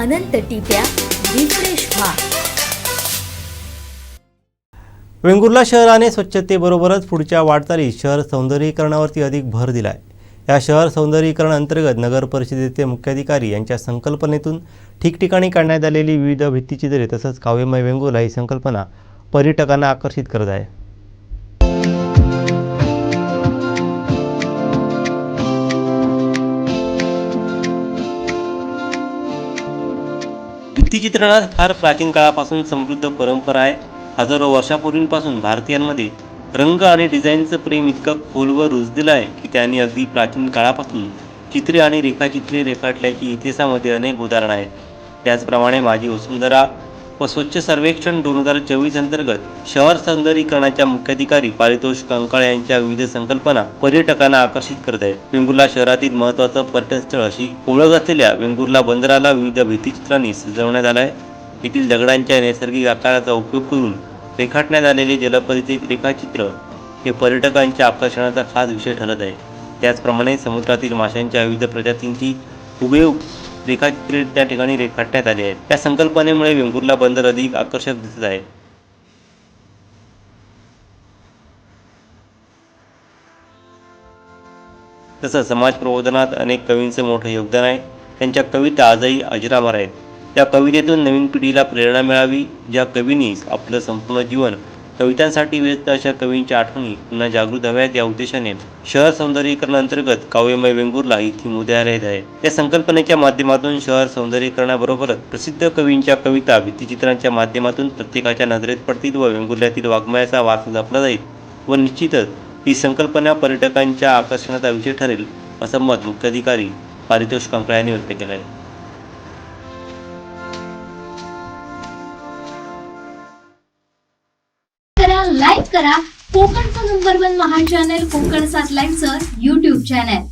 अनंत टिप्या refresh व्हा वेंगुर्ला शहराने स्वच्छतेबरोबरच पुढच्या वाटचालीत शहर सौंदर्यीकरणावरती अधिक भर दिला आहे या शहर सौंदर्यीकरण अंतर्गत नगर परिषदेचे मुख्याधिकारी यांच्या संकल्पनेतून ठिकठिकाणी काढण्यात आलेली विविध भित्तिचित्रे तसंच काव्यमय वेंगुर्ला ही संकल्पना पर्यटकांना आकर्षित करत आहे. भित्तिचित्रणात फार प्राचीन काळापासून समृद्ध परंपरा आहे. हजारो वर्षापूर्वीपासून भारतीयांमध्ये रंग आणि डिझाईनचं प्रेम इतकं खोलवर रुजलेलं आहे की त्यांनी अगदी प्राचीन काळापासून चित्रे आणि रेखाचित्रे रेखाटल्याची इतिहासामध्ये अनेक उदाहरणं आहेत. त्याचप्रमाणे माझी वसुंधरा व स्वच्छ सर्वेक्षण दोन हजार चोवीस अंतर्गत शहर सौंदर्यीकरणाच्या मुख्याधिकारी पारितोष कंकाळ यांच्या विविध संकल्पना पर्यटकांना आकर्षित करत आहेत. वेंगुर्ला शहरातील महत्त्वाचं पर्यटन स्थळ अशी ओळख असलेल्या वेंगुर्ला बंदराला विविध भित्तिचित्रांनी सजवण्यात आलं आहे. येथील दगडांच्या नैसर्गिक आकाराचा उपयोग करून रेखाटण्यात आलेले जलपरिचित रेखाचित्र हे पर्यटकांच्या आकर्षणाचा खास विषय ठरत आहे. त्याचप्रमाणे समुद्रातील माशांच्या विविध प्रजातींची हुबेहूब रेखाचित्रे त्या ठिकाणी रेखाटण्यात आले आहेत. त्या संकल्पनेमुळे वेंगुर्ला बंदर अधिक आकर्षक दिसत आहे. तसंच समाज प्रबोधनात अनेक कवींचं मोठं योगदान आहे. त्यांच्या कविता आजही अजरामर आहेत. त्या कवितेतून नवीन पिढीला प्रेरणा मिळावी ज्या कवींनी आपलं संपूर्ण जीवन कवितांसाठी व्यस्त अशा कवींच्या आठवणी पुन्हा जागृत हव्यात या उद्देशाने. शहर सौंदर्यीकरण अंतर्गत काव्यमय वेंगुर्ला ही थीम येत आहे. या संकल्पनेच्या माध्यमातून शहर सौंदर्यीकरणाबरोबरच प्रसिद्ध कवींच्या कविता भित्तिचित्रांच्या माध्यमातून प्रत्येकाच्या नजरेत पडतील व वेंगुर्ल्यातील वाङ्मयाचा वारसा जपला जाईल. व निश्चितच ही संकल्पना पर्यटकांच्या आकर्षणाचा विषय ठरेल असं मत मुख्याधिकारी पारितोष कंकळ्यांनी व्यक्त केलं आहे करा लाईक करा कोकणचं नंबर वन महान चॅनल कोकण सात लाईव्हचं युट्यूब चॅनल